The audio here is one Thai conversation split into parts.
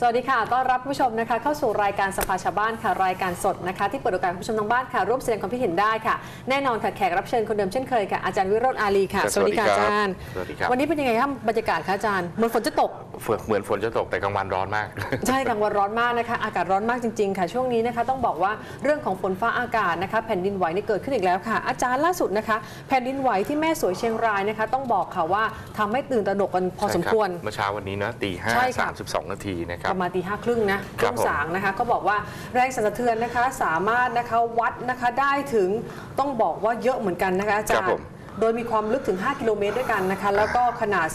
สวัสดีค่ะ ต้อนรับผู้ชมนะคะ เข้าสู่รายการสภาชาวบ้านค่ะ รายการสดนะคะ ที่เปิดโอกาสให้ผู้ชมทางบ้านค่ะ ร่วมแสดงความคิดเห็นได้ค่ะ แน่นอนค่ะ แขกรับเชิญคนเดิมเช่นเคยค่ะ อาจารย์วิโรจน์อาลีค่ะครับสวัสดีค่ะสวัอาสดีครับจารย์ สวัสดีครับ วันนี้เป็นยังไงครับบรรยากาศคะอาจารย์ เหมือนฝนจะตก เหมือนฝนจะตกแต่กลางวันร้อนมาก ใช่กลางวันร้อนมากนะคะ อากาศร้อนมากจริง ๆ ค่ะ ช่วงนี้นะคะต้องบอกว่าเรื่องของฝนฟ้าอากาศนะคะ แผ่นดินไหวนี่เกิดขึ้นอีกแล้วค่ะ อาจารย์ล่าสุดนะคะ แผ่นดินไหวที่แม่สวยเชียงรายนะคะ ต้องบอกค่ะว่าทำให้ตื่นตระหนกกันพอสมควรใช่บเมื่อเช้าวันนี้นะตีห้าใช่ค่ะสามสิบสองนาทีนะครับประมาณตีห้าครึ่งนะคครัรึ่บงผมสางนะคะ ก็บอกว่าแรงสั่นสะเทือนนะคะ สามารถนะคะวัดนะคะได้ถึงต้องบอกว่าเยอะเหมือนกันนะคะอาจารย์โดยมีความลึกถึง 5 กิโลเมตรด้วยกันนะคะ แล้วก็ขนาด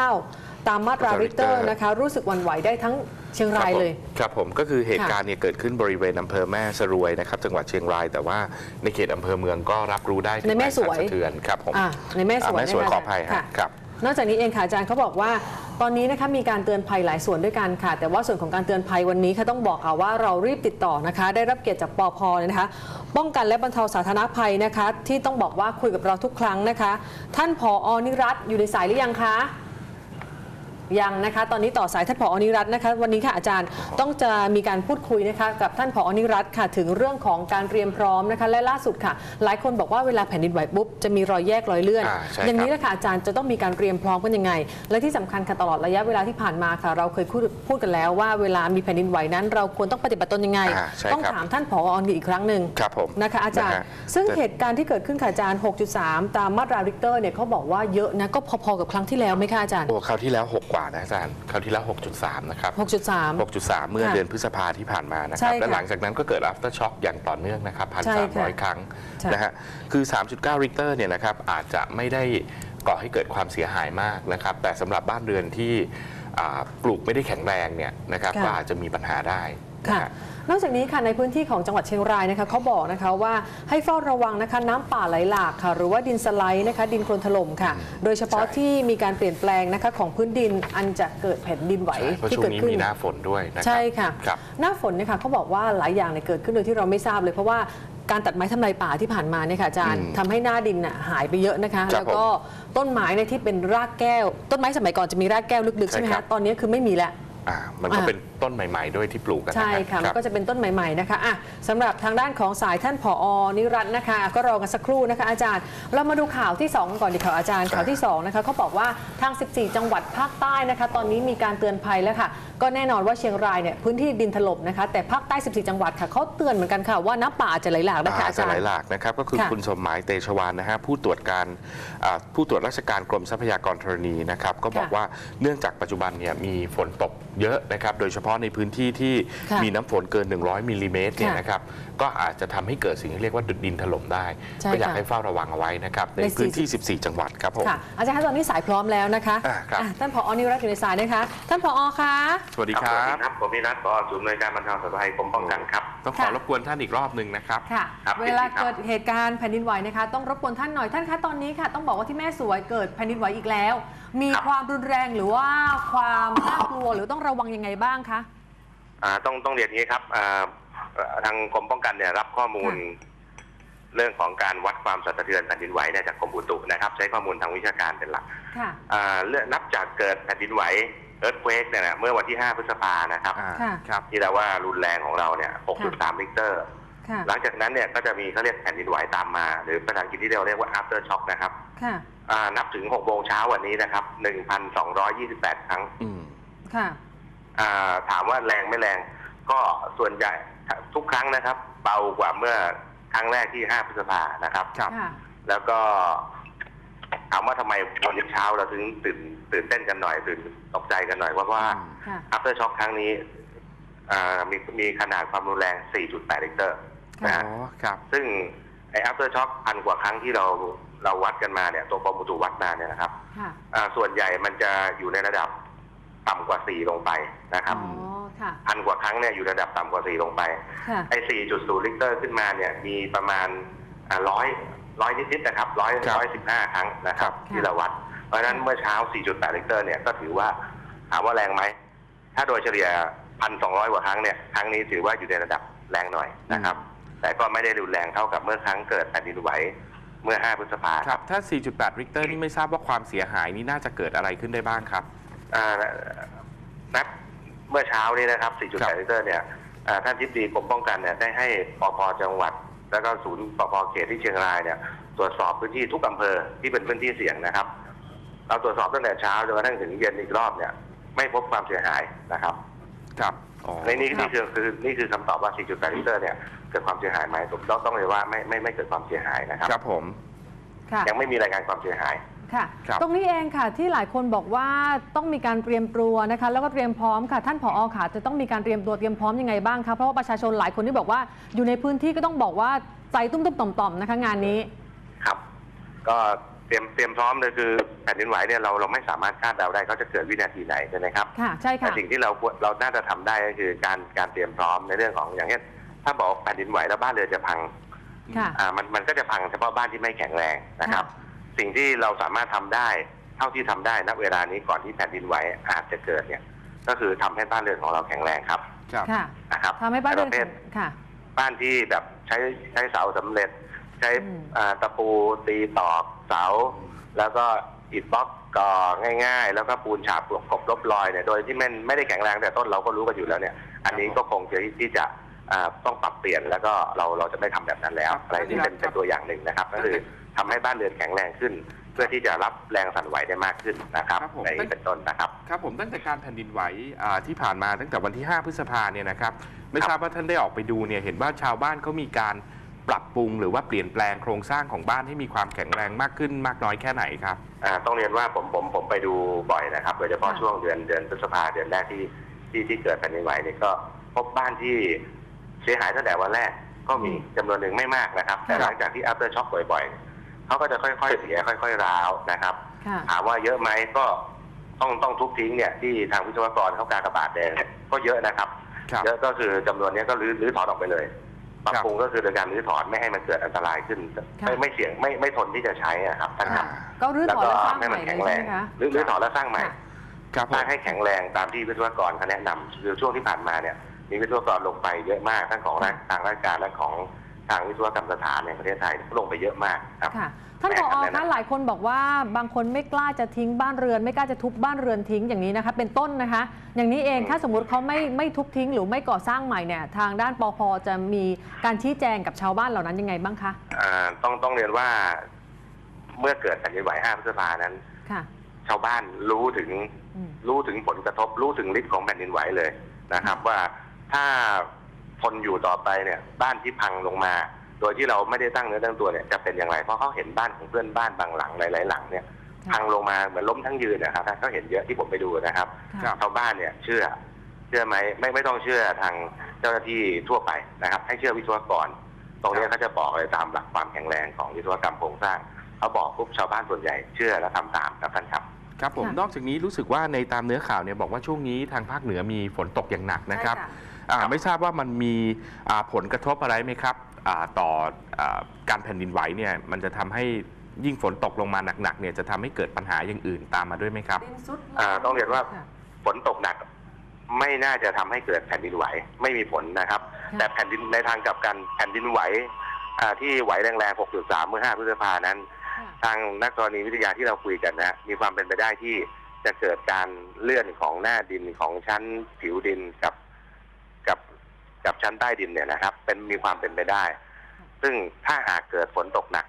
3.9 ตามมาตราริกเตอร์นะคะ รู้สึกหวันไหวได้ทั้งเชียงรายเลย ครับผมก็คือเหตุการณ์เนี่ยเกิดขึ้นบริเวณอำเภอแม่สรวยนะครับจังหวัดเชียงราย แต่ว่าในเขตอำเภอเมืองก็รับรู้ได้ถึงในแม่สวยรงสั่นสะเทือนครับผมอะในแม่สวยอ่าแม่สวยนะคะขออภัยค่ะฮะครับ นอกจากนี้เองค่ะอาจารย์เขาบอกว่า ตอนนี้นะคะมีการเตือนภัยหลายส่วนด้วยกันค่ะ แต่ว่าส่วนของการเตือนภัยวันนี้ค่ะต้องบอกค่ะว่าเรารีบติดต่อนะคะ ได้รับเกียรติจากปอพนะคะ ป้องกันและบรรเทาสาธารณภัยนะคะ ที่ต้องบอกว่าคุยกับเราทุกครั้งนะคะ ท่านผออนิรัตอยู่ในสายหรือยังคะ ยังนะคะ ตอนนี้ต่อสายท่านผออนิรัตน์นะคะ วันนี้ค่ะอาจารย์ต้องจะมีการพูดคุยนะคะกับท่านผออนิรัตน์ค่ะ ถึงเรื่องของการเตรียมพร้อมนะคะ และล่าสุดค่ะ หลายคนบอกว่าเวลาแผ่นดินไหวปุ๊บจะมีรอยแยกรอยเลื่อน อ่าใช่ครับ อย่างนี้แหละค่ะอาจารย์จะต้องมีการเตรียมพร้อมกันยังไง และที่สำคัญค่ะตลอดระยะเวลาที่ผ่านมาค่ะ เราเคยพูดพูดกันแล้วว่าเวลามีแผ่นดินไหวนั้น เราควรต้องปฏิบัติตนยังไง อ่าใช่ต้องครับถามท่านผอออีกครั้งหนึ่งครับผมนะคะอาจารย์ นะฮะ ซึ่งแต่เหตุการณ์ที่เกิดขึ้นค่ะอาจารย์ 6.3 ตามมาตราริกเตอร์เนี่ยเขาบอกว่าเยอะนะก็พอๆกับครั้งที่แล้วไหมคะอาจารย์ โอ้คราวที่แล้ว 6 กว่านะอาจารย์คราวที่แล้ว 6.3 นะครับ 6.3 6.3 เมื่อค่ะเดือนพฤษภาที่ผ่านมานะคใช่รับค่ะและหลังจากนั้นก็เกิด after shock อย่างต่อเนื่องนะครับ ใช่ค่ะ1,300 ครั้งใช่ นะฮะ คือ 3.9 ริกเตอร์เนี่ยนะครับอาจจะไม่ได้ก่อให้เกิดความเสียหายมากนะครับ แต่สำหรับบ้านเรือนที่อ่าปลูกไม่ได้แข็งแรงเนี่ยนะครับค่ะ ก็อาจจะมีปัญหาได้นะ ค่ะฮะนอกจากนี้ค่ะในพื้นที่ของจังหวัดเชียงรายนะคะเขาบอกนะคะว่าให้เฝ้าระวังนะคะน้ำป่าไหลหลากค่ะหรือว่าดินสไลด์นะคะดินโคลนถล่มค่ะ โดยเฉพาะใช่ที่มีการเปลี่ยนแปลงนะคะของพื้นดินอันจะเกิดแผ่นดินไหวใช่เพราะที่ช่วเกิงดนี้ขึ้นมีหน้าฝนด้วยนะครับใช่ค่ะครับหน้าฝนเนี่ยค่ะเขาบอกว่าหลายอย่างเนี่ยเกิดขึ้นโดยที่เราไม่ทราบเลยเพราะว่าการตัดไม้ทำลายป่าที่ผ่านมาเนี่ยค่ะอาจารย์อืมทำให้หน้าดินน่ะหายไปเยอะนะคะครับแล้วก็ต้นไม้เนี่ยที่เป็นรากแก้ว ต้นไม้สมัยก่อนจะมีรากแก้วลึกๆใช่ใช่ไหมครัคะบตอนนี้คือไม่มีแล้วอ่ามันก็อ่าเป็น ต้นใหม่ ๆ ด้วยที่ปลูกกันนะใช่ค่ะรัมันบก็จะเป็นต้นใหม่ ๆนะคะอะสำหรับทางด้านของสายท่านผออนิรัตน์นะคะ ก็รอกันสักครู่นะคะ อาจารย์ เรามาดูข่าวที่2กันก่อนดีค่ะอาจารย์ข่าวที่2นะคะเขาบอกว่าทาง 14 จังหวัดภาคใต้นะคะ ตอนนี้มีการเตือนภัยแล้วค่ะ ก็แน่นอนว่าเชียงรายเนี่ยพื้นที่ดินถล่มนะคะ แต่ภาคใต้ 14 จังหวัดค่ะเขาเตือนเหมือนกันค่ะว่าน้ำป่าอาจจะไหลหลากนะคะอ่าอาจะจารไหลย์หลากนะครับก็คือค่ะคุณสมหมายเตชวานนะฮะผู้ตรวจการอ่าผู้ตรวจราชการกรมทรัพยากรธรณีนะครับก็บอกค่ะว่าเนื่องจากปัจจุบันเนี่ยมีฝนตกเยอะนะครับ โดยเฉพาะในพื้นที่ที่ค่ะมีน้ำฝนเกิน 100มิลลิเมตรเนี่ยค่ะนะครับก็อาจจะทำให้เกิดสิ่งที่เรียกว่าดินถล่มได้ใช่ก็อยากค่ะให้เฝ้าระวังเอาไว้นะครับในในพื้นที่40 14 จังหวัดครับผมค่ะอาจารย์คะตอนนี้สายพร้อมแล้วนะคะอ่าครับอะท่านผออนิรัตน์อยู่ในสายนะคะ ท่านผอคะสวัสดีคสรัวัสดีบครับผมนิรัตน์ปอศูนย์หน่วยการบรรเทาสาธารณภัยกรมป้องกันครับ ต้องขอรบกวนท่านอีกรอบหนึ่งนะครับค่ะครับเวลายินดีครับเกิดเหตุการณ์แผ่นดินไหวนะคะ ต้องรบกวนท่านหน่อยท่านคะตอนนี้ค่ะ ต้องบอกว่าที่แม่สวยเกิดแผ่นดินไหวอีกแล้ว มีความรุนแรงหรือว่าความน่ากลัวหรือต้องระวังยังไงบ้างคะ อ่าต้องต้องเรียนอย่างนี้ครับอ่าเอ่อทางกรมป้องกันเนี่ยรับข้อมูล เรื่องของการวัดความสั่นสะเทือนแผ่นดินไหวเนี่ยจากกรมอุตุนะครับ ใช้ข้อมูลทางวิชาการเป็นหลักค่ะ อ่าเรื่องนับจากเกิดแผ่นดินไหว เอิร์ธเควกเนี่ยนะเมื่อวันที่ 5 พฤษภานะครับ อ่าค่ะ ครับที่เราว่ารุนแรงของเราเนี่ย 6.3ริกเตอร์ ค่ะ หลังจากนั้นเนี่ยก็จะมีเขาเรียกแผ่นดินไหวตามมา หรือภาษาอังกฤษที่เราเรียกว่า after shock นะครับค่ะ อ่านับถึง6โมงเช้าวันนี้นะครับ 1,228 ครั้งอืม ค่ะ อ่าถามว่าแรงไม่แรง ก็ส่วนใหญ่ทุกครั้งนะครับ เบากว่าเมื่อครั้งแรกที่ 5 พฤษภานะครับ ครับ ค่ะ แล้วก็ ถามว่าทำไมวันนี้เช้าเราถึงตื่นตื่นเต้นกันหน่อย ตื่นตกใจกันหน่อยเพราะว่าค่ะ after shock ครั้งนี้อ่ามีมีขนาดความรุนแรง 4.8ริกเตอร์นะอ๋ฮะอครับซึ่งไอ้ after shock พันกว่าครั้งที่เราเราวัดกันมาเนี่ยตัวกรมอุตุวัดมาเนี่ยนะครับค่ะอ่าส่วนใหญ่มันจะอยู่ในระดับต่ำกว่า 4 ลงไปนะครับอ๋อค่ะพันกว่าครั้งเนี่ยอยู่ระดับต่ำกว่า 4 ลงไปค่ะไอ้ 4.0 ลิตรขึ้นมาเนี่ยมีประมาณร้อย ร้อยนิดๆนะครับร้อยครับร้อยสิบห้าครั้งนะครับค่ะที่เราวัด เพราะฉะนั้นเมื่อเช้า 4.8 ลิตรเนี่ยก็ถือว่าถามว่าแรงไหม ถ้าโดยเฉลี่ย 1,200 กว่าครั้งเนี่ยครั้งนี้ถือว่าอยู่ในระดับแรงหน่อยนะครับ แต่ก็ไม่ได้รุนแรงเท่ากับเมื่อครั้งเกิดแผ่นดินไหวเมื่อ 5 พฤษภาครับ ถ้า 4.8 ริกเตอร์นี่ไม่ทราบว่าความเสียหายนี่น่าจะเกิดอะไรขึ้นได้บ้างครับอ่านับเมื่อเช้านี้นะครับ 4.8 ลิตรเนี่ยเอ่อท่านทิบดีกรมป้องกันเนี่ยได้ให้ปปจังหวัด แล้วก็ศูนย์ปปเขตที่เชียงรายเนี่ยตรวจสอบพื้นที่ทุกอำเภอที่เป็นพื้นที่เสี่ยงนะครับ เราตรวจสอบตั้งแต่เช้าจนกระทั่งถึงเย็นอีกรอบเนี่ย ไม่พบความเสียหายนะครับครับอ๋อในนี้ครันี่บคือคือนี่คือคำตอบว่า 4.8 ลิตรเนี่ยเกิดความเสียหายไหมผมต้องต้องเลยว่าไม่ไม่ไม่เกิดความเสียหายนะครับ ครับผมค่ะยังไม่มีรายงานความเสียหาย ค่ะ ครับ ตรงนี้เองค่ะที่หลายคนบอกว่าต้องมีการเตรียมตัวนะคะ แล้วก็เตรียมพร้อมค่ะ ท่านผอค่ะ จะต้องมีการเตรียมตัวเตรียมพร้อมยังไงบ้างคะเพราะว่าประชาชนหลายคนที่บอกว่าอยู่ในพื้นที่ก็ต้องบอกว่าใจตุ้มๆต่อมๆนะคะงานนี้ ครับ ก็เตรียมเตรียมพร้อมเลยคือแผ่นดินไหวเนี่ยเราเราไม่สามารถคาดเดาได้เขาจะเกิดวินาทีไหนใช่ไหมครับ ค่ะ ใช่แต่ค่ะสิ่งที่เราควรเราน่าจะทำได้ก็คือการการเตรียมพร้อมในเรื่องของอย่างเช่นถ้าบอกแผ่นดินไหวแล้วบ้านเรือนจะพังค่ะ อ่ามันมันก็จะพังเฉพาะบ้านที่ไม่แข็งแรงนะครับ สิ่งที่เราสามารถทำได้ เท่าที่ทำได้ณเวลานี้ก่อนที่แผ่นดินไหวอาจจะเกิดเนี่ย ก็คือทำให้บ้านเรือนของเราแข็งแรงครับครับค่ะนะครับทำให้บ้านเรือนประเภทค่ะ บ้านที่แบบใช้ใช้เสาสำเร็จ ใช้อืมอ่าตะปูตีตอกเสา แล้วก็อิฐบล็อกก่อง่ายๆ แล้วก็ปูนฉาบกบลบรอยเนี่ยโดยที่ไม่ไม่ได้แข็งแรงแต่ต้นเราก็รู้กันอยู่แล้วเนี่ย อันนี้ก็คงจะที่จะอ่าต้องปรับเปลี่ยนแล้วก็เราเราจะไม่ทำแบบนั้นแล้วครับอะไรที่เป็นครับเป็นตัวอย่างหนึ่งนะครับก็คือ ทำให้บ้านเรือนแข็งแรงขึ้น เพื่อที่จะรับแรงสั่นไหวได้มากขึ้นนะครับครับผมในนี้เป็นต้นนะครับครับผมตั้งแต่การแผ่นดินไหวอ่าที่ผ่านมาตั้งแต่วันที่ 5 พฤษภาเนี่ยนะครับไม่ครับทราบว่าท่านได้ออกไปดูเนี่ยเห็นว่าชาวบ้านเขามีการปรับปรุงหรือว่าเปลี่ยนแปลงโครงสร้างของบ้านให้มีความแข็งแรงมากขึ้นมากน้อยแค่ไหนครับอ่าต้องเรียนว่าผมผมผมไปดูบ่อยนะครับโดยเฉพาะค่ะช่วงเดือนเดือนพฤษภาเดือนแรกที่ที่ที่เกิดแผ่นดินไหวเนี่ยก็พบบ้านที่เสียหายตั้งแต่วันแรกก็มีจำนวนหนึ่งไม่มากนะครับ แต่หลังจากที่ after shock บ่อยๆ เขาก็จะค่อยๆเสียค่อยๆร้าวนะครับค่ะ ถามว่าเยอะไหมก็ต้องต้องทุบทิ้งเนี่ยที่ทางวิศวกรเขาการกระบาดแดงเนี่ยก็เยอะนะครับ ครับ เยอะก็คือจำนวนเนี้ยก็รื้อรื้อถอนออกไปเลยปรับครับ ปรุงก็คือโดยการรื้อถอนไม่ให้มันเกิดอันตรายขึ้น ค่ะ ไม่ไม่เสี่ยงไม่ไม่ทนที่จะใช้อะครับท่านคค่ะรับก็รื้อถอนแล้วสร้างให้ใหมัม่นเลแข็ยงแรใช่งไหมคะหรือหรือถอนแล้วสร้างใหม่ ค่ะ ครับผสร้ามงให้แข็งแรงตามที่วิศวกรเขาแนะนำคือช่วงที่ผ่านมาเนี่ยมีวิศวกรลงไปเยอะมากทั้งของราชทางราชการและของ ทางวิศวกรรมสถานในประเทศไทยลงไปเยอะมากครับค่ะท่านผอแม่คะครับหลายคนบอกว่าบางคนไม่กล้าจะทิ้งบ้านเรือน ไม่กล้าจะทุบบ้านเรือนทิ้งอย่างนี้นะคะ เป็นต้นนะคะ อย่างนี้เองถ้าสมมติเขาไม่ไม่ทุบทิ้ง หรือไม่ก่อสร้างใหม่เนี่ยทางด้านปพจะมีการชี้แจงกับชาวบ้านเหล่านั้นยังไงบ้างคะอ่าต้องต้องเรียนว่าเมื่อเกิดแผ่นดินไหว5พฤษภานั้นค่ะชาวบ้านรู้ถึงอืมรู้ถึงผลกระทบรู้ถึงฤทธิ์ของแผ่นดินไหวเลยนะครับ ว่าถ้า ทนอยู่ต่อไปเนี่ยบ้านที่พังลงมา โดยที่เราไม่ได้ตั้งเนื้อตั้งตัวเนี่ยจะเป็นอย่างไรเพราะเขาเห็นบ้านของเพื่อนบ้านบางหลังหลาย ๆ หลังเนี่ยค่ะพังลงมาเหมือนล้มทั้งยืนนะครับเขาเห็นเยอะที่ผมไปดูนะครับครับชาวบ้านเนี่ยเชื่อเชื่อไหมไม่ไม่ต้องเชื่อทางเจ้าหน้าที่ทั่วไปนะครับ ให้เชื่อวิศวกร ตรงนี้เขาจะบอกเลยตามหลักความแข็งแรงของวิศวกรรมโครงสร้างเขาบอกปุ๊บชาวบ้านส่วนใหญ่เชื่อและทำตามครับท่านครับครับผมค่ะนอกจากนี้รู้สึกว่าในตามเนื้อข่าวเนี่ยบอกว่าช่วงนี้ทางภาคเหนือมีฝนตกอย่างหนักนะครับใช่อ่า ไม่ทราบว่ามันมีอ่าผลกระทบอะไรไหมครับอ่าต่ออาการแผ่นดินไหวเนี่ยมันจะทำให้ยิ่งฝนตกลงมาหนักๆเนี่ยจะทำให้เกิดปัญหาอย่างอื่นตามมาด้วยไหมครับดินซุดอ่าต้องเรียนว่าค่ะฝนตกหนักไม่น่าจะทำให้เกิดแผ่นดินไหวไม่มีผลนะครับค่ะแต่แผ่นดินในทางกลับกันแผ่นดินไหวอ่าที่ไหวแรงๆ 6.3 เมื่อ 5 พฤษภานั้นค่ะทางนักธรณีวิทยาที่เราคุยกันนะฮะมีความเป็นไปได้ที่จะเกิดการเลื่อนของหน้าดินของชั้นผิวดินกับกับ กับชั้นใต้ดินเนี่ยนะครับ เป็นมีความเป็นไปได้ ซึ่งถ้าหากเกิดฝนตกหนัก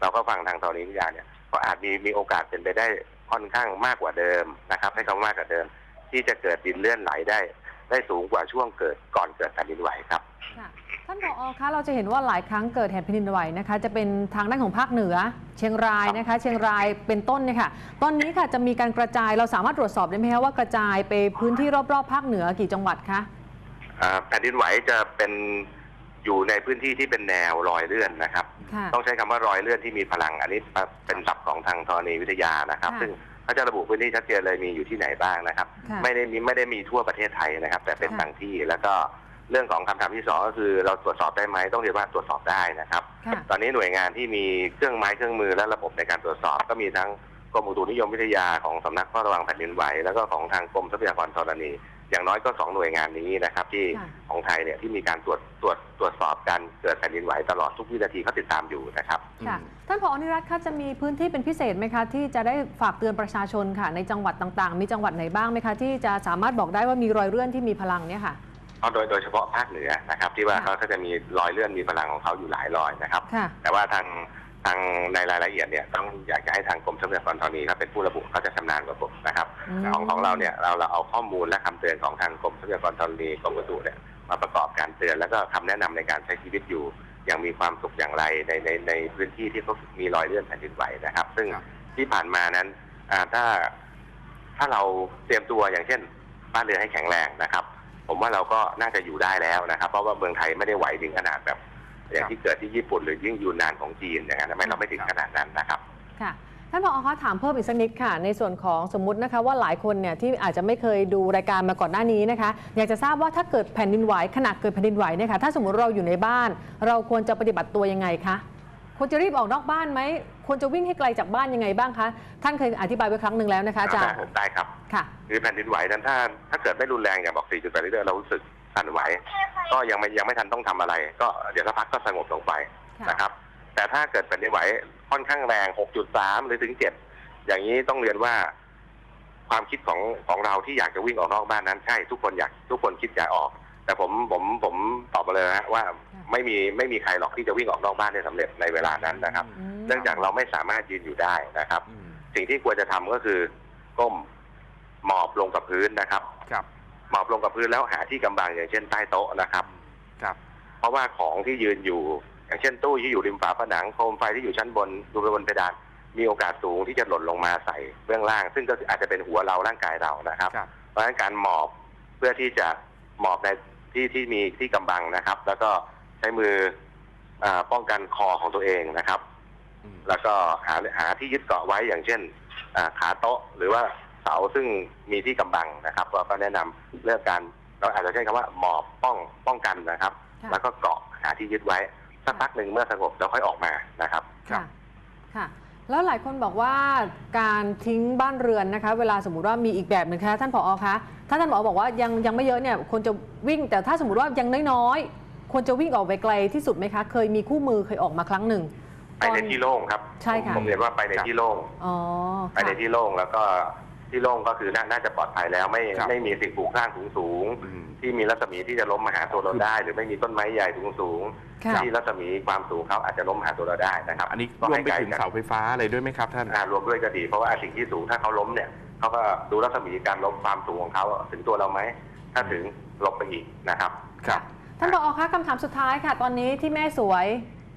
เราก็ฟังทางธรณีวิทยาเนี่ย ก็อาจมีมีโอกาสเป็นไปได้ค่อนข้างมากกว่าเดิมนะครับให้คำว่ามากกว่าเดิม ที่จะเกิดดินเลื่อนไหลได้ ได้สูงกว่าช่วงเกิดก่อนเกิดแผ่นดินไหวครับค่ะท่านผอคะเราจะเห็นว่าหลายครั้งเกิดแผ่นดินไหวนะคะ จะเป็นทางด้านของภาคเหนือ เชียงรายนะคะ เชียงรายเป็นต้นเนี่ยค่ะตอนนี้ค่ะจะมีการกระจายเราสามารถตรวจสอบได้ไหมคะว่ากระจายไปพื้นที่รอบๆ ภาคเหนือกี่จังหวัดคะอ่า แผ่นดินไหวจะเป็นอยู่ในพื้นที่ที่เป็นแนวรอยเลื่อนนะครับ ค่ะ ต้องใช้คำว่ารอยเลื่อนที่มีพลังอันนี้เป็นศัพท์ของทางธรณีวิทยานะครับ ค่ะซึ่งเขาจะระบุพื้นที่ชัดเจนเลยมีอยู่ที่ไหนบ้างนะครับ ค่ะไม่ได้มีไม่ได้มีทั่วประเทศไทยนะครับ แต่เป็นค่ะ บางที่แล้วก็เรื่องของคำถามที่สองก็คือเราตรวจสอบได้ไหมต้องเรียนว่าตรวจสอบได้นะครับ ค่ะ ตอนนี้หน่วยงานที่มีเครื่องไม้เครื่องมือและระบบในการตรวจสอบ ก็มีทั้งกรมอุตุนิยมวิทยาของสำนักเฝ้าระวังแผ่นดินไหว แล้วก็ของทางกรมทรัพยากรธรณี อย่างน้อยก็สองหน่วยงานนี้นะครับ ที่ค่ะของไทยเนี่ยที่มีการตรวจตรวจตรวจสอบการเกิดแผ่นดินไหวตลอดทุกวินาทีเขาติดตามอยู่นะครับค่ะอืมท่านผอนิรัตน์คะจะมีพื้นที่เป็นพิเศษไหมคะที่จะได้ฝากเตือนประชาชนค่ะ ในจังหวัดต่างๆ มีจังหวัดไหนบ้างไหมคะที่จะสามารถบอกได้ว่ามีรอยเลื่อนที่มีพลังเนี่ยค่ะเอาโดยโดยเฉพาะภาคเหนือนะครับ ที่ว่าค่ะเขาก็จะมีรอยเลื่อนมีพลังของเขาอยู่หลายรอยนะครับค่ะแต่ว่าทาง ทางในรายละเอียดเนี่ยต้องอยากจะให้ทางกรมทรัพยากรธรณีเขาเป็นผู้ระบุเขาจะชำนาญกว่าผมนะครับอืมของของเราเนี่ยเราเราเอาข้อมูลและคำเตือนของทางกรมทรัพยากรธรณีกรมอุตุเนี่ยมาประกอบการเตือนแล้วก็คำแนะนำในการใช้ชีวิตอยู่ อย่างมีความสุขอย่างไรในในในพื้นที่ที่เขามีรอยเลื่อนแผ่นดินไหวนะครับ ซึ่งครับที่ผ่านมานั้นอ่าถ้าถ้าเราเตรียมตัวอย่างเช่น บ้านเรือนให้แข็งแรงนะครับ ผมว่าเราก็น่าจะอยู่ได้แล้วนะครับ เพราะว่าเมืองไทยไม่ได้ไหวถึงขนาดแบบ อย่างที่เกิดที่ญี่ปุ่นหรือยิ่งยูนนานของจีนอย่างนั้นไม่เราไม่ถึงขนาดนั้นนะครับ ค่ะท่านผอคะถามเพิ่มอีกสักนิดค่ะ ในส่วนของสมมตินะคะว่าหลายคนเนี่ยที่อาจจะไม่เคยดูรายการมาก่อนหน้านี้นะคะ อยากจะทราบว่าถ้าเกิดแผ่นดินไหวขณะเกิดแผ่นดินไหวเนี่ยค่ะถ้าสมมติเราอยู่ในบ้าน เราควรจะปฏิบัติตัวยังไงคะควรจะรีบออกนอกบ้านไหมควรจะวิ่งให้ไกลจากบ้านยังไงบ้างคะท่านเคยอธิบายไว้ครั้งหนึ่งแล้วนะคะอาจารย์ได้ครับค่ะคือแผ่นดินไหวนั้นถ้าถ้าเกิดไม่รุนแรงอย่างบอก4.8ลิตรเรารู้สึก สั่นไหว ก็ยังไม่ยังไม่ทันต้องทำอะไร ก็เดี๋ยวสักพักก็สงบลงไปค่ะนะครับ แต่ถ้าเกิดแผ่นดินไหวค่อนข้างแรง 6.3 หรือถึง 7 อย่างนี้ต้องเรียนว่า ความคิดของของเราที่อยากจะวิ่งออกนอกบ้านนั้นใช่ทุกคนอยากทุกคนคิดอยากออก แต่ผมผมผมตอบมาเลยนะฮะว่าไม่มีไม่มีใครหรอกที่จะวิ่งออกนอกบ้านได้สำเร็จในเวลานั้นนะครับอืมเนื่องจากเราไม่สามารถยืนอยู่ได้นะครับอืมสิ่งที่ควรจะทำก็คือก้มหมอบลงกับพื้นนะครับครับ หมอบลงกับพื้นแล้วหาที่กำบังอย่างเช่นใต้โต๊ะนะครับ ครับ เพราะว่าของที่ยืนอยู่ อย่างเช่นตู้ที่อยู่ริมฝาผนังโคมไฟที่อยู่ชั้นบนดูไปบนเพดานมีโอกาสสูงที่จะหล่นลงมาใส่เบื้องล่าง ซึ่งก็อาจจะเป็นหัวเราร่างกายเรานะครับ ครับ เพราะฉะนั้นการหมอบเพื่อที่จะหมอบในที่ที่มีที่กำบังนะครับ แล้วก็ใช้มืออาป้องกันคอของตัวเองนะครับ อืม แล้วก็หาหาที่ยึดเกาะไว้อย่างเช่นอ่าขาโต๊ะหรือว่า เสาซึ่งมีที่กำบังนะครับเราก็แนะนำเรื่องการเราอาจจะใช้คำว่าหมอบป้องป้องกันนะครับค่ะแล้วก็เกาะหาที่ยึดไว้สักพักหนึ่งเมื่อสงบเราค่อยออกมานะครับครัค่ะบค่ะ แล้วหลายคนบอกว่าการทิ้งบ้านเรือนนะคะ เวลาสมมติว่ามีอีกแบบหนึ่งคะท่านผอคะถ้าท่านผอบอกว่ายังยังไม่เยอะเนี่ยควรจะวิ่งแต่ถ้าสมมติว่ายังน้อยๆควรจะวิ่งออกไปไกลที่สุดไหมคะ เคยมีคู่มือเคยออกมาครั้งหนึ่งไปในที่โล่งครับใช่ค่ะผมผมเรียนว่าไปในครับที่โล่งอ๋อไปในค่ะที่โล่งแล้วก็ ที่โล่งก็คือนาน่าจะปลอดภัยแล้วไม่ครับไม่มีสิ่งปลูกสร้างสูงสูงๆอืม ที่มีรัศมีที่จะล้มมาหาตัวเราได้ หรือไม่มีต้นไม้ใหญ่สูงสูงๆค่ะ ที่รัศมีความสูงเขาอาจจะล้มหาตัวเราได้นะครับอันนี้ก็รวมให้ไปกลถึงกัน เสาไฟฟ้าอะไรด้วยไหมครับท่าน อ่ารวมด้วยก็ดีเพราะว่าสิ่งที่สูงถ้าเขาล้มเนี่ยเขาก็ดูรัศมีการล้มความสูงของเขาถึงตัวเราไหมถ้าถึงหลบไปอีกนะครับ ครับ ท่านผอคะคำถามสุดท้ายค่ะ ตอนนี้ที่แม่สวย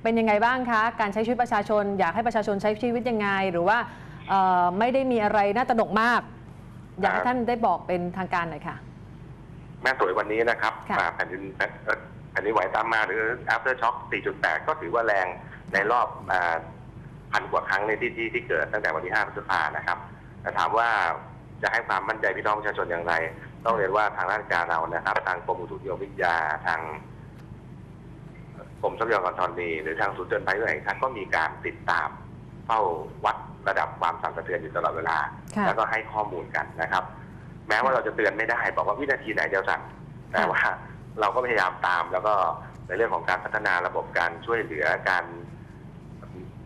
เป็นยังไงบ้างคะ การใช้ชีวิตประชาชน อยากให้ประชาชนใช้ชีวิตยังไง หรือว่าเอ่อ ไม่ได้มีอะไรน่าตระหนกมาก อยากให้อ่าท่านได้บอกเป็นทางการหน่อยค่ะ แม่สวยวันนี้นะครับค่ะอ่าแผ่นดินแผ่นเอ่อแผ่นดินไหวตามมาหรือ after shock 4.8 ก็ถือว่าแรงในรอบอ่าพันกว่าครั้งในที่ที่ที่เกิดตั้งแต่วันที่5พฤษภานะครับแต่ถามว่าจะให้ความมั่นใจพี่น้องประชาชนอย่างไร ต้องเรียนว่าทางราชการเรานะครับ ทางกรมอุตุนิยมวิทยาทางกรมทรัพยากรธรณีหรือทางศูนย์เตือนภัยด้วยแห่งชาติก็มีการติดตามเฝ้าวัด ระดับความสั่นสะเทือนอยู่ตลอดเวลา ค่ะแล้วก็ให้ข้อมูลกันนะครับ แม้ว่าเราจะเตือนไม่ได้บอกว่าวินาทีไหนจะสั่นแต่ว่าเราก็พยายามตาม แล้วก็ในเรื่องของการพัฒนาระบบการช่วยเหลือการ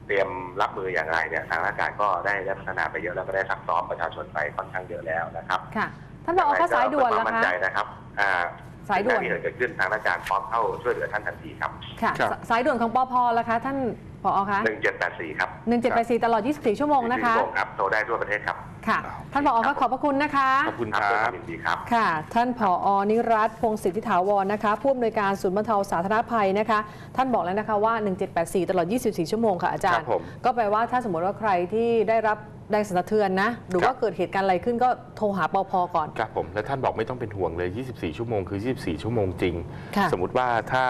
เตรียมรับมืออย่างไรเนี่ยทางราชการก็ได้ได้พัฒนาไปเยอะแล้วก็ได้ซักซ้อมประชาชนไปค่อนข้างเยอะแล้วนะครับค่ะท่านผอคะสายด่วนเพื่อแล้วความมั่นคะใจนะครับอ่าสายด่วนที่เกิดขึ้นทางราชการพร้อมเข้าช่วยเหลือท่านทันทีครับ ค่ะครับสสายด่วนของปอพแล้วคะ ท่าน ผอคะ1784 ครับ1784 ตลอด 24 ชั่วโมงนะคะที่โมงครับโทรได้ทั่วประเทศครับ ค่ะ ท่านผอคะขอบพระคุณนะคะ ขอบคุณคด้วยครัวาบมยินดีครับ ค่ะ ท่านผอนิรัตน์พงศิทธิถาวรนะคะ ผู้อำนวยการศูนย์บรรเทาสาธารณภัยนะคะ ท่านบอกแล้วนะคะว่า 1784 ตลอด 24 ชั่วโมงค่ะอาจารครัย์บผมก็แปลว่าถ้าสมมติว่าใครที่ได้รับ แรงสั่นสะเทือนนะ หรือว่าเกิดเหตุการณ์อะไรขึ้นก็โทรหาปอพก่อน ครับผม และท่านบอกไม่ต้องเป็นห่วงเลย 24 ชั่วโมงคือ 24 ชั่วโมงจริง ค่ะสมมุติว่าถ้า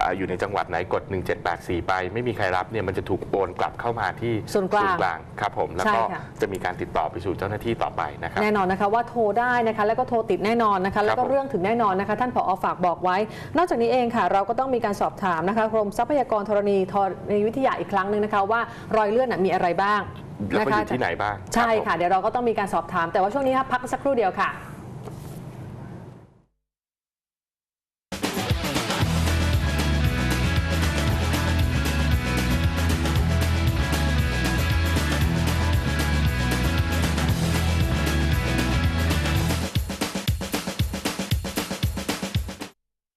อ่าอยู่ในจังหวัดไหนกด 1784 ไป ไม่มีใครรับเนี่ยมันจะถูกโอนกลับเข้ามาที่ส่วนกลางครับผมแล้วใช่ก็ค่ะ จะมีการติดต่อไปสู่เจ้าหน้าที่ต่อไปนะครับ แน่นอนนะคะว่าโทรได้นะคะแล้วก็โทรติดแน่นอนนะคะ แล้วก็ผม เรื่องถึงแน่นอนนะคะ ท่านผอฝากบอกไว้ นอกจากนี้เองค่ะ เราก็ต้องมีการสอบถามนะคะกรมทรัพยากรธรณีธรณีวิทยาอีกครั้งหนึ่งนะคะว่ารอยเลื่อนน่ะมีอะไรบ้าง แล้วนะก็อคะยู่ที่ไหนบ้าง ใช่รับผมค่ะ เดี๋ยวเราก็ต้องมีการสอบถาม แต่ว่าช่วงนี้ครับพักสักครู่เดียวค่ะ